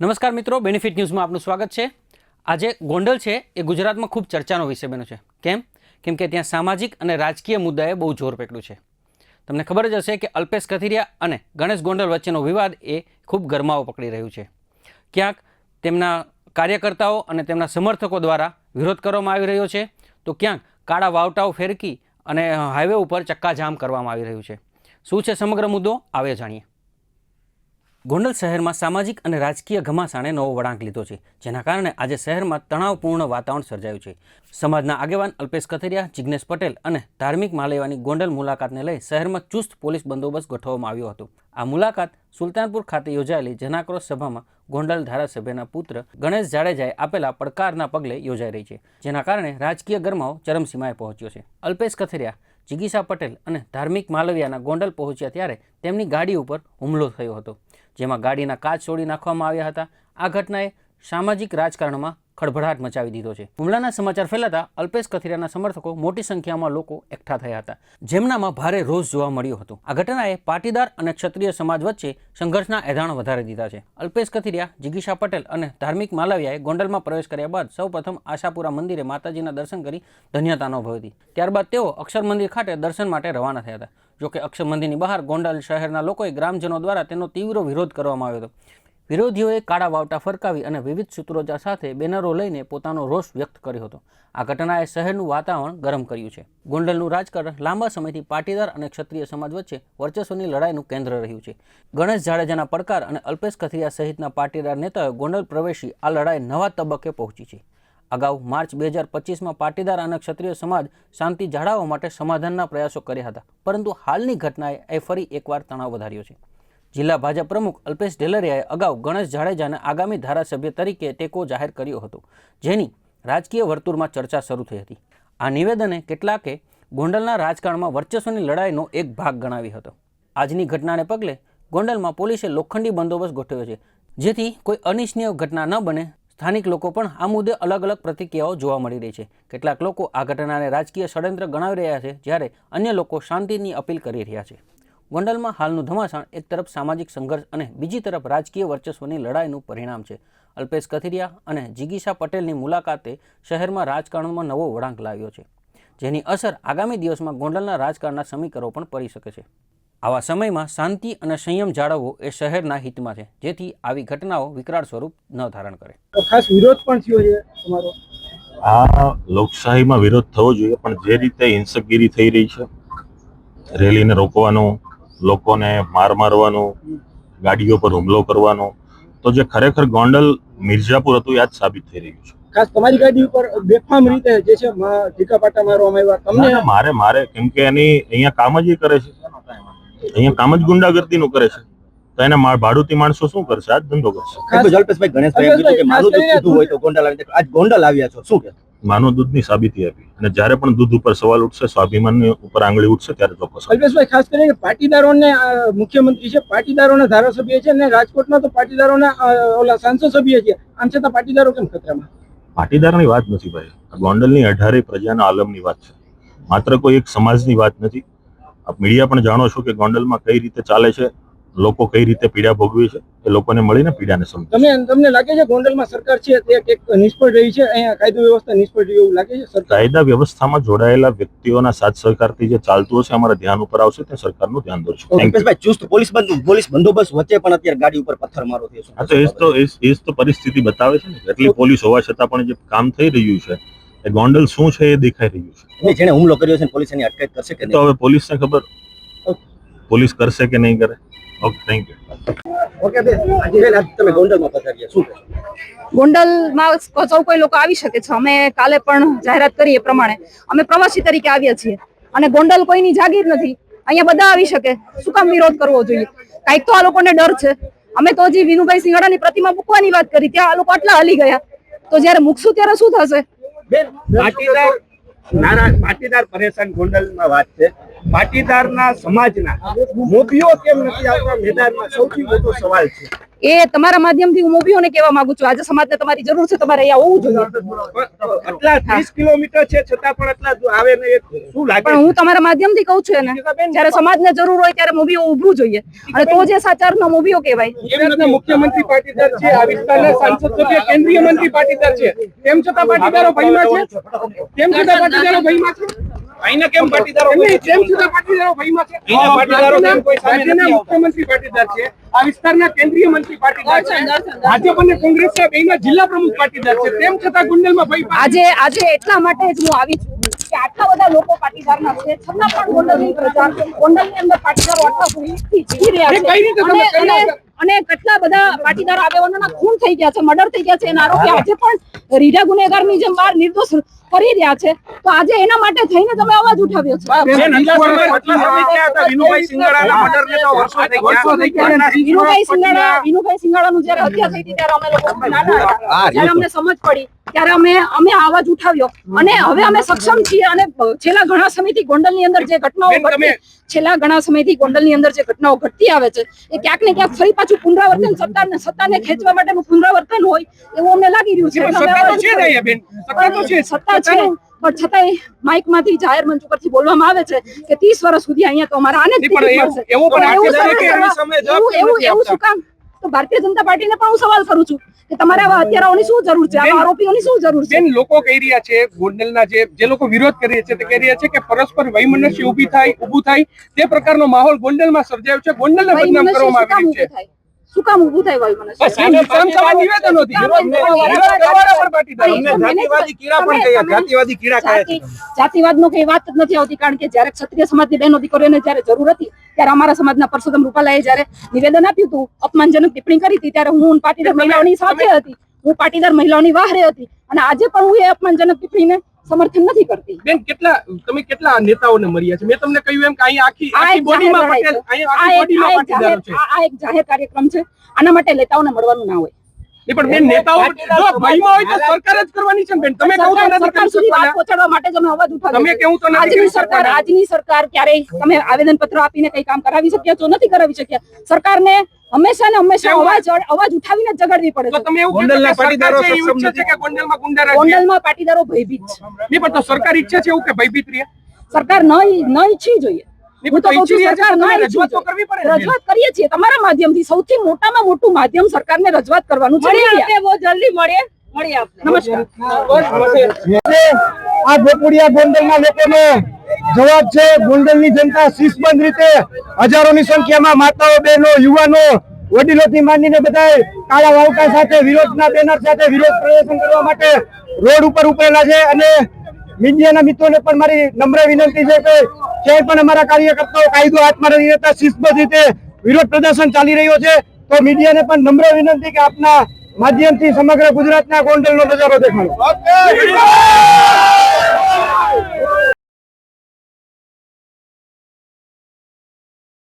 નમસ્કાર મિત્રો બેનિફિટ ન્યૂઝમાં આપનું સ્વાગત છે. આજે ગોંડલ છે, એ ગુજરાતમાં ખૂબ ચર્ચાનો વિષય બન્યો છે. કેમ? કેમ કે ત્યાં સામાજિક અને રાજકીય મુદ્દાએ બહુ જોર પકડ્યું છે. તમને ખબર જ હશે કે અલ્પેશ કથિરિયા અને ગણેશ ગોંડલ વચ્ચેનો વિવાદ એ ખૂબ ગરમાવો પકડી રહ્યું છે. ક્યાંક તેમના કાર્યકર્તાઓ અને તેમના સમર્થકો દ્વારા વિરોધ કરવામાં આવી રહ્યો છે, તો ક્યાંક કાળા વાવટાઓ ફેરકી અને હાઈવે ઉપર ચક્કાજામ કરવામાં આવી રહ્યું છે. શું છે સમગ્ર મુદ્દો? આવે જાણીએ. ગોંડલ શહેરમાં સામાજિક અને રાજકીય ઘમાસાણે નવો વળાંક લીધો છે, જેના કારણે આજે શહેરમાં તણાવપૂર્ણ વાતાવરણ સર્જાયું છે. સમાજના આગેવાન અલ્પેશ કથિરિયા, જિગ્નેશ પટેલ અને ધાર્મિક માલેવાની ગોંડલ મુલાકાતને લઈ શહેરમાં ચુસ્ત પોલીસ બંદોબસ્ત ગોઠવવામાં આવ્યો હતો. આ મુલાકાત સુલતાનપુર ખાતે યોજાયેલી જનાક્રોશ સભામાં ગોંડલ ધારાસભ્યના પુત્ર ગણેશ જાડેજાએ આપેલા પડકારના પગલે યોજાઈ રહી છે, જેના કારણે રાજકીય ગરમાવો ચરમસીમાએ પહોંચ્યો છે. અલ્પેશ કથિરિયા, જિગીસા પટેલ અને ધાર્મિક માલવિયાના ગોંડલ પહોંચ્યા ત્યારે તેમની ગાડી ઉપર હુમલો થયો હતો. જેમાં ગાડીના કાચ છોડી નાખવામાં આવ્યા હતા. આ ઘટનાએ સામાજિક રાજકારણમાં ખળભળાટ મચાવી દીધો છે. હુમલાના સમાચાર ફેલાતા અલ્પેશ કથિરિયાના સમર્થકો મોટી સંખ્યામાં લોકો એકઠા થયા હતા. જેમનામાં ભારે રોષ જોવા મળ્યો હતો. આ ઘટનાએ પાટીદાર અને ક્ષત્રિય સમાજ વચ્ચે સંઘર્ષના એધાણ વધારી દીધા છે. અલ્પેશ કથિરિયા, જિગીશા પટેલ અને ધાર્મિક માલવિયાએ ગોંડલમાં પ્રવેશ કર્યા બાદ સૌપ્રથમ આશાપુરા મંદિરે માતાજીના દર્શન કરી ધન્યતા અનુભવી હતી. ત્યારબાદ તેઓ અક્ષર મંદિર ખાતે દર્શન માટે રવાના થયા હતા. જોકે અક્ષમંદિરની બહાર ગોંડલ શહેરના લોકોએ ગ્રામજનો દ્વારા તેનો તીવ્ર વિરોધ કરવામાં આવ્યો હતો. વિરોધીઓએ કાળા વાવટા ફરકાવી અને વિવિધ સૂત્રોચ્ચાર સાથે બેનરો લઈને પોતાનો રોષ વ્યક્ત કર્યો હતો. આ ઘટનાએ શહેરનું વાતાવરણ ગરમ કર્યું છે. ગોંડલનું રાજકારણ લાંબા સમયથી પાટીદાર અને ક્ષત્રિય સમાજ વચ્ચે વર્ચસ્વની લડાઈનું કેન્દ્ર રહ્યું છે. ગણેશ જાડેજાના પડકાર અને અલ્પેશ કથિરિયા સહિતના પાટીદાર નેતાઓએ ગોંડલ પ્રવેશી આ લડાઈ નવા તબક્કે પહોંચી છે. અગાઉ માર્ચ બે હજાર પચીસમાં પાટીદાર અને ક્ષત્રિય સમાજ શાંતિ જાળવવા માટે સમાધાનના પ્રયાસો કર્યા હતા. પરંતુ હાલની ઘટનાએ એ ફરી એકવાર તણાવ વધાર્યો છે. જિલ્લા ભાજપ પ્રમુખ અલ્પેશ ઢેલરિયાએ અગાઉ ગણેશ જાડેજાને આગામી ધારાસભ્ય તરીકે ટેકો જાહેર કર્યો હતો. જેની રાજકીય વર્તુળમાં ચર્ચા શરૂ થઈ હતી. આ નિવેદને કેટલાકે ગોંડલના રાજકારણમાં વર્ચસ્વની લડાઈનો એક ભાગ ગણાવી હતો. આજની ઘટનાને પગલે ગોંડલમાં પોલીસે લોખંડી બંદોબસ્ત ગોઠવ્યો છે. જેથી કોઈ અનિચ્છનીય ઘટના ન બને સ્થાનિક લોકો પણ આ મુદ્દે અલગ અલગ પ્રતિક્રિયાઓ જોવા મળી રહી છે. કેટલાક લોકો આ ઘટનાને રાજકીય ષડયંત્ર ગણાવી રહ્યા છે, જ્યારે અન્ય લોકો શાંતિની અપીલ કરી રહ્યા છે. ગોંડલમાં હાલનું ધમાસાણ એક તરફ સામાજિક સંઘર્ષ અને બીજી તરફ રાજકીય વર્ચસ્વની લડાઈનું પરિણામ છે. અલ્પેશ કથિરિયા અને જિગીશા પટેલની મુલાકાતે શહેરમાં રાજકારણમાં નવો વળાંક લાવ્યો છે, જેની અસર આગામી દિવસમાં ગોંડલના રાજકારણના સમીકરો પણ પડી શકે છે. આવા સમયમાં શાંતિ અને સંયમ જાળવવો એ શહેરના હિતમાં છે જેથી આવી ઘટનાઓ વિકરાળ સ્વરૂપ ન ધારણ કરે. ખાસ વિરોધ પણ થયો છે તમારો? આ લોકશાહીમાં વિરોધ થવો જોઈએ પણ જે રીતે હિંસકગીરી થઈ રહી છે રેલીને રોકવાનું લોકોને માર મારવાનું ગાડીઓ પર હુમલો કરવાનો તો જે ખરેખર ગોંડલ મિર્ઝાપુર હતું યાદ સાબિત થઈ રહ્યું છે. ખાસ તમારી ગાડી ઉપર બેફામ રીતે જે છે ઢીકા પાટા મારવામાં આવ્યા તમને? મારે મારે કેમ કે એની અહીંયા કામ જ કરે છે. અહીંયા કામ જ ગુંડાગર્દીનું કરે છે. તો એના ભાડુતી માણસો શું કરશે? આજ ધંધો કરશે. જલ્પેશભાઈ ગણેશભાઈ કીધું કે માનું દૂધ પીધું હોય તો ગોંડા લાવી આજ ગોંડા લાવ્યા છો. શું કે? માનવ દૂધની સાબિતી આપી. અને જ્યારે પણ દૂધ ઉપર સવાલ ઉઠશે સ્વાભિમાન ઉપર આંગળી ઉઠશે ત્યારે ચોક્કસ અલ્પેશભાઈ ખાસ કરીને પાટીદારોને મુખ્યમંત્રી છે પાટીદારોના ધારાસભ્ય છે અને રાજકોટમાં તો પાટીદારોના ઓલા સાંસદ સભ્ય છે. આમ છતાં પાટીદારો કેમ ખતરામાં? પાટીદારની વાત નથી ભાઈ. આ ગોંડલની અઢારે પ્રજાના આલમની વાત છે. માત્ર કોઈ એક સમાજની વાત નથી. આપ મીડિયા પણ જાણો છો કે ગોંડલમાં કઈ રીતે ચાલે છે લોકો કઈ રીતે પીડા ભોગવે છે એ લોકોને મળીને પીડાને સમજે તમે તમને લાગે છે ગોંડલમાં સરકાર છે તે નિષ્ફળ રહી છે? અહીંયા કાયદો વ્યવસ્થા નિષ્ફળ રહી એવું લાગે છે કાયદા વ્યવસ્થામાં જોડાયેલા વ્યક્તિઓના સાથ સહકારથી જે ચાલતું હશે અમારા ધ્યાન ઉપર આવશે તે સરકારનું ધ્યાન દોરશું. ચુસ્ત પોલીસ બંધ પોલીસ બંદોબસ્ત વચ્ચે પણ અત્યારે ગાડી ઉપર પથ્થર મારો થયો છે. તો એ તો એ તો પરિસ્થિતિ બતાવે છે ને. એટલી પોલીસ હોવા છતાં પણ જે કામ થઈ રહ્યું છે એ ગોંડલ શું છે એ દેખાઈ રહ્યું છે. જેને હુમલો કર્યો છે પોલીસ એની અટકાયત કરશે કે તો હવે પોલીસને ખબર? પોલીસ કરશે કે નહીં કરે? ઓકે થેન્ક યુ ઓકે બેન. આજે બેન આજ તમે ગોંડલમાં પધાર્યા. શું ગોંડલમાં સૌ કોઈ લોકો આવી શકે છે. અમે કાલે પણ જાહેરાત કરી એ પ્રમાણે. અમે પ્રવાસી તરીકે આવ્યા છીએ. અને ગોંડલ કોઈની જાગીર નથી. અહીંયા બધા આવી શકે. શું કામ વિરોધ કરવો જોઈએ? કાંઈક તો આ લોકોને ડર છે. અમે તો હજી વિનુભાઈ સિંઘાડાની પ્રતિમા મૂકવાની વાત કરી. ત્યાં આ લોકો આટલા હલી ગયા. તો જ્યારે મૂકશું ત્યારે શું થશે? બેન પાટીદાર નારા પાટીદાર પરેશાન ગોંડલમાં વાત છે. પાટીદારના સમાજના મોભીઓ કેમ નથી આવતા? મેદાનમાં સૌથી મોટો સવાલ છે. એ તમારા માધ્યમથી હું મોભીઓને કહેવા માંગુ છું. આજે સમાજને તમારી જરૂર છે તમારે અહીંયા હોવું જોઈએ. આટલા ત્રીસ કિલોમીટર છે છતાં પણ આટલા આવે ને શું લાગે પણ હું તમારા માધ્યમથી કહું છું એને. જ્યારે સમાજને જરૂર હોય ત્યારે મોભીઓ ઊભું જોઈએ. અને તો જે સાચાર નો મોભીઓ કહેવાય. એમ રીતના મુખ્યમંત્રી પાટીદાર છે આ વિસ્તારના સાંસદ સભ્ય કેન્દ્રીય મંત્રી પાટીદાર છે. તેમ છતાં પાટીદારો ભયમાં છે? તેમ છતાં પાટીદારો ભયમાં છે? અહીંના કેમ પાટીદારો તેમ છતાં પાટીદારો ભાઈમાં છે. અહીંના પાટીદારો કેમ કોઈ સામે નથી આવતા? મુખ્યમંત્રી પાટીદાર છે. આ વિસ્તારના કેન્દ્રીય મંત્રી પાટીદાર છે. ભાજપ અને કોંગ્રેસના બેયના જિલ્લા પ્રમુખ પાટીદાર છે. તેમ છતાં ગુંડલમાં ભાઈ આજે આજે એટલા માટે જ હું આવી છું કે આટલા બધા લોકો પાટીદારના છે. છતાં પણ ગોંડલની પ્રજા ગોંડલની અંદર પાટીદારો આટલા ભૂલથી જીવી રહ્યા એ કઈ રીતે છે અને કેટલા બધા પાટીદાર આગેવાનોના ખૂન થઈ ગયા છે મર્ડર થઈ ગયા છે એના આરોપી. આજે પણ રીઢા ગુનેગારની જેમ બહાર નિર્દોષ ફરી રહ્યા છે. તો આજે એના માટે થઈને તમે અવાજ ઉઠાવ્યો છે. બેન, આટલા સમય- આટલા સમય થયા હતા. વિનુભાઈ સિંગાડાના મર્ડરને તો વર્ષો થઈ ગયા. વર્ષો થઈ ગયા. વિનુભાઈ સિંગાડા વિનુભાઈ સિંગાડાનું જ્યારે હત્યા થઈ હતી ત્યારે અમે લોકો ખૂબ નાના હતા. જ્યારે અમને સમજ પડી. ત્યારે અમે અમે આ ઉઠાવ્યો. અને હવે અમે સક્ષમ છીએ અને છેલ્લા ઘણા સમયથી ગોંડલની અંદર જે ઘટનાઓ ઘટતી છેલ્લા ઘણા સમયથી ગોંડલની અંદર જે ઘટનાઓ ઘટતી આવે છે એ ક્યાંક ને ક્યાંક ફરી પાછું પુનરાવર્તન સત્તાને સત્તાને ખેંચવા માટેનું પુનરાવર્તન હોય એવું અમને લાગી રહ્યું છે. સત્તા છે. પણ છતાંય માઇકમાંથી જાહેર મંચ ઉપરથી બોલવામાં આવે છે કે 30 વર્ષ સુધી અહીંયા તો અમારા આને એવું- એવું? શું કામ? તો ભારતીય જનતા પાર્ટીને પણ હું સવાલ કરું છું કે તમારે આવા હત્યારાઓની શું જરૂર છે? આવા આરોપીઓની શું જરૂર છે? લોકો કહી રહ્યા છે ગોંડલના જે જે લોકો વિરોધ કરી રહ્યા છે તે કહી રહ્યા છે કે પરસ્પર વૈમનસ્ય ઊભી થાય ઊભું થાય. તે પ્રકારનો માહોલ ગોંડલમાં સર્જાયો છે. ગોંડલને બદનામ કરવામાં શું આવી કામ રહી છે? થાય? શું કામ ઊભું થાય પણ જાતિવાદી કીડા પણ કહ્યા, જાતિવાદી કીડા કહે છે. જાતિવાદનો કઈ વાત જ નથી આવતી કારણ કે જ્યારે ક્ષત્રિય સમાજની બહેનો દીકરીઓને જ્યારે જરૂર હતી ત્યારે અમારા સમાજના પરસોત્તમ રૂપાલાએ જ્યારે નિવેદન આપ્યું હતું અપમાનજનક ટિપ્પણી કરી હતી ત્યારે હું પાટીદાર મહિલાઓની સાથે હતી. હું પાટીદાર મહિલાઓની વાહરે હતી. અને આજે પણ હું એ અપમાનજનક ટિપ્પણીને સમર્થન નથી કરતી. બેન કેટલા તમે કેટલા નેતાઓને મળ્યા છે? મેં તમને કહ્યું એમ કે અહીં આખી આખી બોડીમાં પટેલ અહીં આખી બોડીમાં પટેલ છે. આ એક જાહેર કાર્યક્રમ છે. આના માટે નેતાઓને મળવાનું ના હોય. નહીં, પણ બેન નેતાઓ જો ભયમાં હોય તો સરકાર જ કરવાની છે બેન તમે કહું તો નથી કરી શકવાના. પહોંચાડવા માટે તમે અવાજ ઉઠાવ્યો તમે. કેવું તો નથી આજની કરી સરકાર આજની સરકાર ક્યારેય તમે આવેદન પત્ર આપીને કઈ કામ કરાવી શક્યા છો નથી કરાવી શક્યા સરકારને હંમેશા ને હંમેશા અવાજ અવાજ ઉઠાવીને જ જગાડવી પડે તો તમે એવું ગોંડલના પાટીદારો સક્ષમ નથી કે ગોંડલમાં ગુંડા રહે? ગોંડલમાં પાટીદારો ભયભીત છે નહીં, પણ તો સરકાર ઈચ્છે છે એવું કે ભયભીત રહે? સરકાર ન ન કહું ઈચ્છી જોઈએ. કરવી પડે ને બેન. રજૂઆત કરીએ છીએ તમારા માધ્યમથી સૌથી મોટામાં મોટું માધ્યમ સરકારને રજૂઆત કરવાનું છે મીડિયા. ની આ ગોકુડિયા ગોંડલના લોકોનો જવાબ છે ગોંડલની જનતા શિસ્તબંધ રીતે હજારોની સંખ્યામાં માતાઓ બહેનો યુવાનો વડીલોથી માંડીને બધા કાળા વાવટા સાથે વિરોધના બેનર સાથે વિરોધ પ્રદર્શન કરવા માટે રોડ ઉપર ઉપરેલા છે અને મીડિયાના મિત્રોને પણ મારી નમ્ર વિનંતી છે કે ક્યાંય પણ અમારા કાર્યકર્તાઓ કાયદો હાથમાં રહી રહેતા શિસ્તબદ્ધ રીતે વિરોધ પ્રદર્શન ચાલી રહ્યો છે. તો મીડિયાને પણ નમ્ર વિનંતી કે આપના માધ્યમથી સમગ્ર ગુજરાતના ગોંડલનો નજારો દેખાડો.